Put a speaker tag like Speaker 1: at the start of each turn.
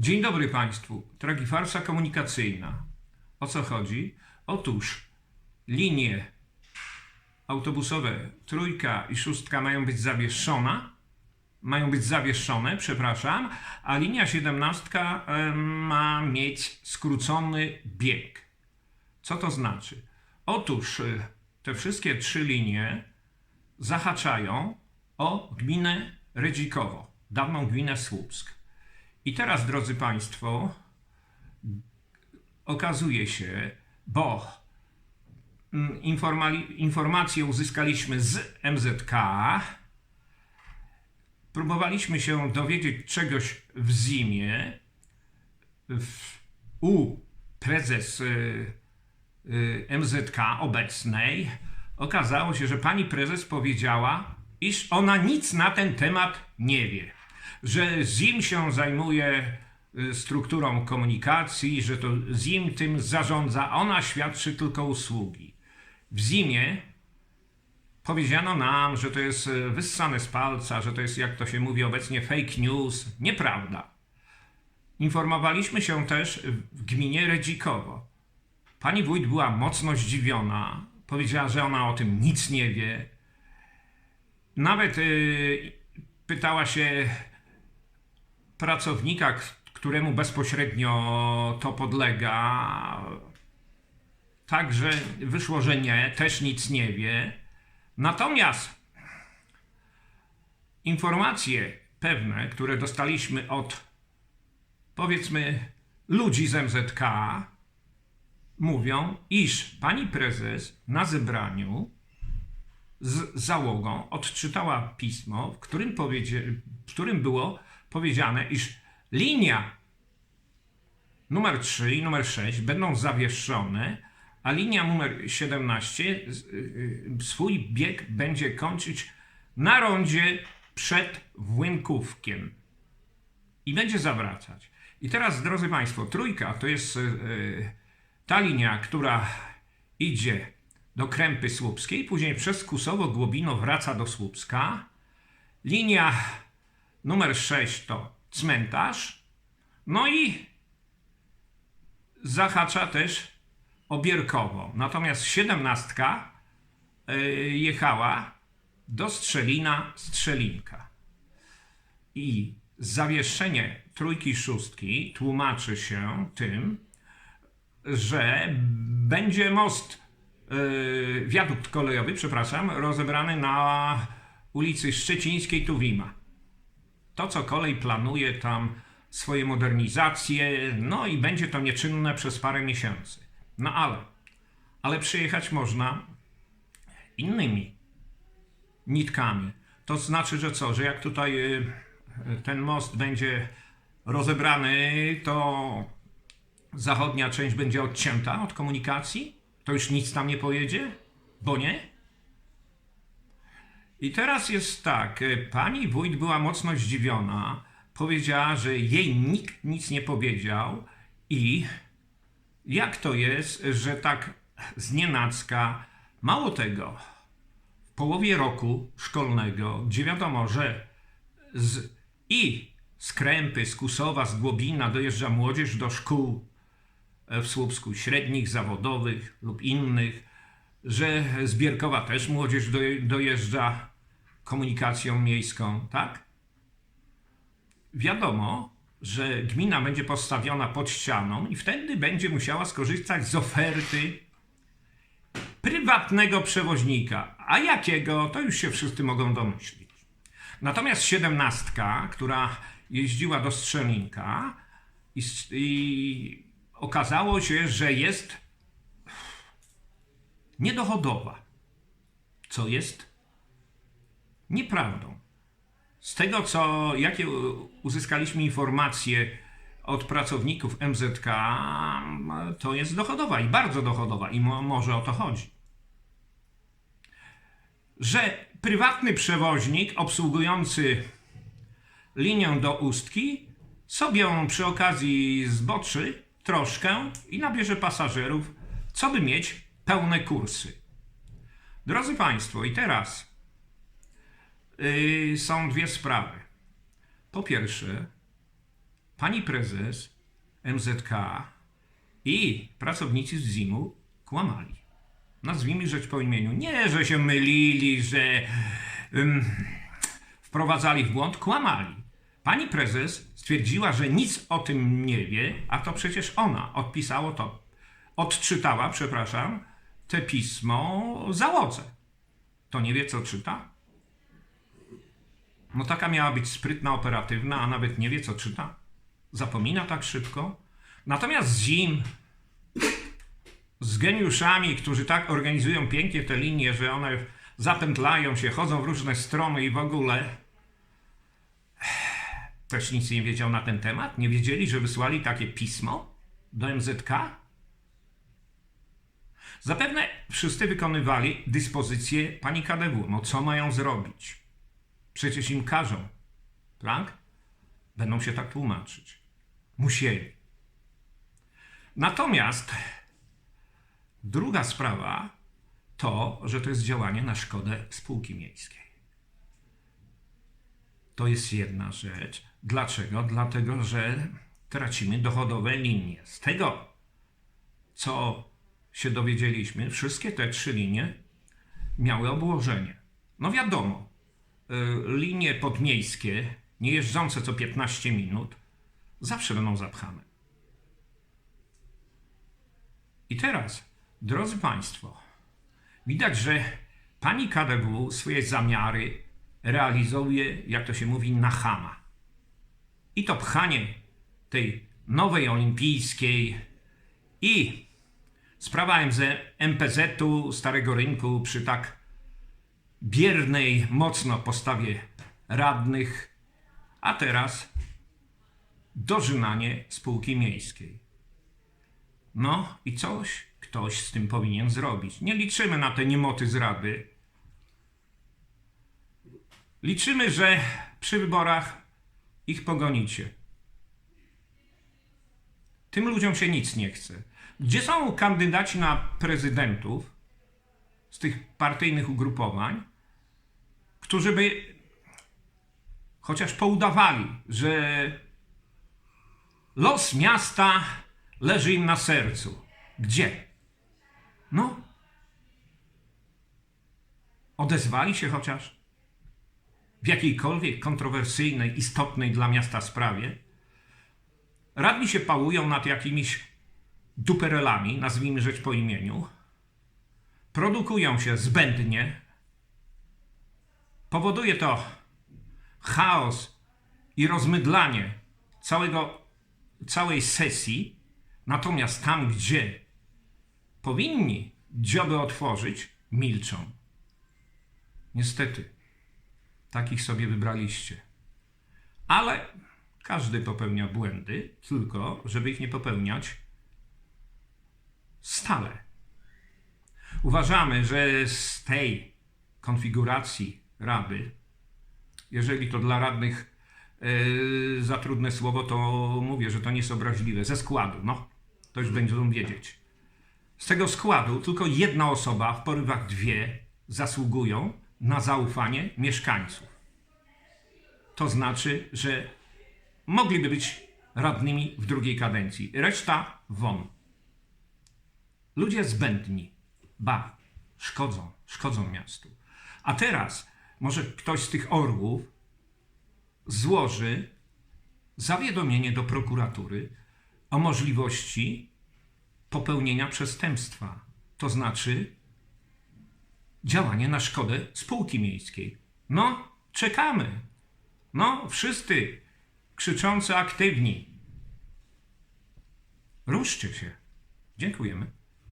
Speaker 1: Dzień dobry Państwu. Tragifarsa komunikacyjna. O co chodzi? Otóż linie autobusowe trójka i szóstka mają być zawieszona, mają być zawieszone, przepraszam, a linia siedemnastka em, ma mieć skrócony bieg. Co to znaczy? Otóż y, te wszystkie trzy linie zahaczają o gminę Redzikowo, dawną gminę Słupsk. I teraz, drodzy Państwo, okazuje się, bo mm, informacje uzyskaliśmy z MZK, próbowaliśmy się dowiedzieć czegoś w Zimie, w, u prezes y, y, MZK obecnej, okazało się, że pani prezes powiedziała, iż ona nic na ten temat nie wie. Że ZIM się zajmuje y, strukturą komunikacji, że to ZIM tym zarządza, ona świadczy tylko usługi. W ZIMie powiedziano nam, że to jest y, wyssane z palca, że to jest, jak to się mówi obecnie, fake news. Nieprawda. Informowaliśmy się też w gminie Redzikowo. Pani wójt była mocno zdziwiona. Powiedziała, że ona o tym nic nie wie. Nawet y, pytała się pracownika, któremu bezpośrednio to podlega. Także wyszło, że nie, też nic nie wie. Natomiast informacje pewne, które dostaliśmy od powiedzmy ludzi z MZK, mówią, iż pani prezes na zebraniu z załogą odczytała pismo, w którym, powiedzie, w którym było powiedziane, iż linia numer 3 i numer 6 będą zawieszone, a linia numer 17 z- y, y, swój bieg będzie kończyć na rondzie przed Włynkówkiem i będzie zawracać. I teraz, drodzy Państwo, trójka to jest y, ta linia, która idzie do Krępy Słupskiej, później przez Kusowo Głobino wraca do Słupska. Linia numer 6 to cmentarz. No i zahacza też Obierkowo. Natomiast siedemnastka y, jechała do Strzelina Strzelinka. I zawieszenie trójki szóstki tłumaczy się tym, że będzie most, yy, wiadukt kolejowy, przepraszam, rozebrany na ulicy Szczecińskiej Tuwima. To, co kolej planuje tam swoje modernizacje, no i będzie to nieczynne przez parę miesięcy. No ale, ale przyjechać można innymi nitkami. To znaczy, że co, że jak tutaj y, ten most będzie rozebrany, to zachodnia część będzie odcięta od komunikacji? To już nic tam nie pojedzie? Bo nie? I teraz jest tak, y, pani wójt była mocno zdziwiona, powiedziała, że jej nikt nic nie powiedział i jak to jest, że tak znienacka, mało tego, w połowie roku szkolnego, gdzie wiadomo, że z, i z Krępy, z Kusowa, z Głobina dojeżdża młodzież do szkół e, w Słupsku, średnich, zawodowych lub innych, że z Bierkowa też młodzież doje- dojeżdża komunikacją miejską, tak? Wiadomo, że gmina będzie postawiona pod ścianą i wtedy będzie musiała skorzystać z oferty prywatnego przewoźnika. A jakiego, to już się wszyscy mogą domyślić. Natomiast siedemnastka, która jeździła do Strzelinka i, i okazało się, że jest niedochodowa, co jest nieprawdą. Z tego, co, jakie uzyskaliśmy informacje od pracowników MZK, to jest dochodowa i bardzo dochodowa i mo, może o to chodzi. Że prywatny przewoźnik obsługujący linię do Ustki sobie przy okazji zboczy troszkę i nabierze pasażerów, co by mieć pełne kursy. Drodzy Państwo, i teraz yy, są dwie sprawy. Po pierwsze, pani prezes MZK i pracownicy z ZIM-u kłamali. Nazwijmy rzecz po imieniu. Nie, że się mylili, że ym, wprowadzali w błąd, kłamali. Pani prezes stwierdziła, że nic o tym nie wie, a to przecież ona odpisało to, odczytała, przepraszam, te pismo załodze. To nie wie, co czyta? No taka miała być sprytna, operatywna, a nawet nie wie, co czyta. Zapomina tak szybko. Natomiast Zim z geniuszami, którzy tak organizują pięknie te linie, że one zapętlają się, chodzą w różne strony i w ogóle też nic nie wiedział na ten temat? Nie wiedzieli, że wysłali takie pismo do MZK? Zapewne wszyscy wykonywali dyspozycje pani KDW. No co mają zrobić? Przecież im każą. Tak? Będą się tak tłumaczyć. Musieli. Natomiast druga sprawa to, że to jest działanie na szkodę spółki miejskiej. To jest jedna rzecz. Dlaczego? Dlatego, że tracimy dochodowe linie. Z tego, co się dowiedzieliśmy, wszystkie te trzy linie miały obłożenie. No wiadomo, y, linie podmiejskie, nie jeżdżące co 15 minut, zawsze będą zapchane. I teraz, drodzy Państwo, widać, że pani KDW swoje zamiary realizuje, jak to się mówi, na chama. I to pchanie tej nowej olimpijskiej i sprawa MZ, MPZ-u Starego Rynku przy tak biernej mocno postawie radnych, a teraz dożynanie spółki miejskiej. No i coś ktoś z tym powinien zrobić. Nie liczymy na te niemoty z rady. Liczymy, że przy wyborach ich pogonicie. Tym ludziom się nic nie chce. Gdzie są kandydaci na prezydentów z tych partyjnych ugrupowań, którzy by chociaż poudawali, że los miasta leży im na sercu? Gdzie? No. Odezwali się chociaż w jakiejkolwiek kontrowersyjnej, istotnej dla miasta sprawie? Radni się pałują nad jakimiś duperelami, nazwijmy rzecz po imieniu. Produkują się zbędnie. Powoduje to chaos i rozmydlanie całego, całej sesji. Natomiast tam, gdzie powinni dzioby otworzyć, milczą. Niestety, takich sobie wybraliście. Ale każdy popełnia błędy, tylko żeby ich nie popełniać stale. Uważamy, że z tej konfiguracji rady, jeżeli to dla radnych yy, za trudne słowo, to mówię, że to nie jest obraźliwe, ze składu, no, to już będą wiedzieć. Z tego składu tylko jedna osoba, w porywach dwie, zasługują na zaufanie mieszkańców. To znaczy, że mogliby być radnymi w drugiej kadencji. Reszta won. Ludzie zbędni, ba, szkodzą, szkodzą miastu. A teraz może ktoś z tych orłów złoży zawiadomienie do prokuratury o możliwości popełnienia przestępstwa, to znaczy działanie na szkodę spółki miejskiej. No, czekamy. No, wszyscy krzyczący aktywni. Ruszcie się. Dziękujemy.